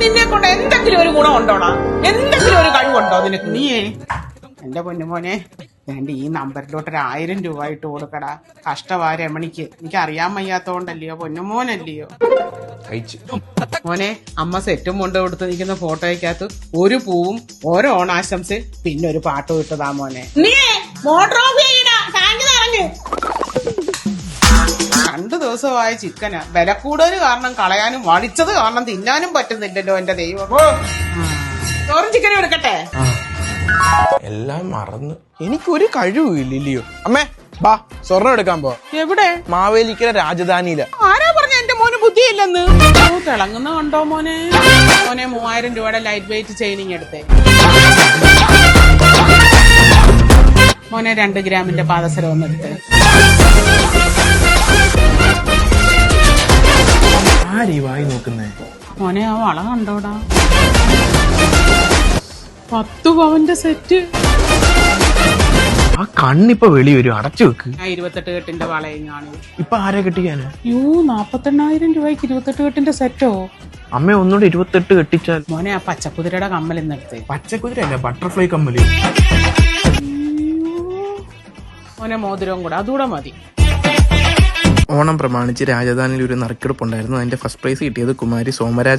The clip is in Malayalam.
നിന്നെ കൊണ്ട് എന്തെങ്കിലും ഒരു ഗുണം ഉണ്ടോടാ? എന്തെങ്കിലും ഒരു കഴിവുണ്ടോ നിനക്ക്? നീയേ. എന്റെ പൊന്നുമോനെ വേണ്ട ഈ നമ്പറിലോട്ട് ഒരു ആയിരം രൂപ ഇട്ട് കൊടുക്കടാ. കഷ്ടവാ രമണിക്ക്. എനിക്ക് അറിയാൻ വയ്യാത്തോണ്ടല്ലയോ? പൊന്നുമോനല്ലയോ? മോനെ അമ്മ സെറ്റും കൊണ്ട് കൊടുത്ത് നിൽക്കുന്ന ഫോട്ടോയ്ക്കകത്ത് ഒരു പൂവും ഓരോ ഓണാശംസയും പിന്നെ ഒരു പാട്ടും ഇട്ടതാ മോനെ. നീ മോട്ടോർ രണ്ടു ദിവസമായ ചിക്കന്. വില കൂടുതൽ കാരണം കളയാനും വളിച്ചത് കാരണം തിന്നാനും പറ്റുന്നില്ലല്ലോ എന്റെ ദൈവം. ചോറും ചിക്കനും എടുക്കട്ടെ? എല്ലാം മറന്ന്. എനിക്കൊരു കഴിവില്ലല്ലയോ അമ്മേ ബാ സ്വർണം എടുക്കാൻ പോ. എവിടെ? മാവേലിക്കര രാജധാനിയിൽ. ആരാ പറഞ്ഞ എന്റെ മോന് ബുദ്ധിയില്ലെന്ന്? തിളങ്ങുന്ന കണ്ടോ മോനെ? മോനെ മൂവായിരം രൂപയുടെ ലൈറ്റ് വെയിറ്റ് ചെയിനിങ് എടുത്തേ. മോനെ രണ്ട് ഗ്രാമിന്റെ പാദസരം ഒന്ന് എടുത്തേ ആരീ വായി നോക്കുന്നേ? മോനെ ആ വള കണ്ടോടാ. പത്തു പവന്റെ സെറ്റ്. ആ കണ്ണിപ്പൊ വെളി വരും അടച്ചു വെക്ക്. ആ ഇരുപത്തെട്ട് കെട്ടിന്റെ വളയും കാണും. ഇപ്പൊ ആരെ കെട്ടിക്കാന്? യോ നാപ്പത്തെണ്ണായിരം രൂപയ്ക്ക് ഇരുപത്തെട്ട് കെട്ടിന്റെ സെറ്റോ? അമ്മ ഒന്നുകൂടെ ഇരുപത്തെട്ട് കെട്ടിച്ചാൽ. മോനെ ആ പച്ചക്കുതിരയുടെ കമ്മൽ ഇന്നെടുത്ത് പച്ചക്കുതിര അല്ല ബട്ടർഫ്ലൈ കമ്മൽ. മോനെ മോതിരവും കൂടെ അതുകൂടെ മതി. ഓണം പ്രമാണിച്ച് രാജധാനിയിൽ ഒരു നറുക്കെടുപ്പുണ്ടായിരുന്നു. അതിന്റെ ഫസ്റ്റ് പ്രൈസ് കിട്ടിയത് കുമാരി സോമരാജ്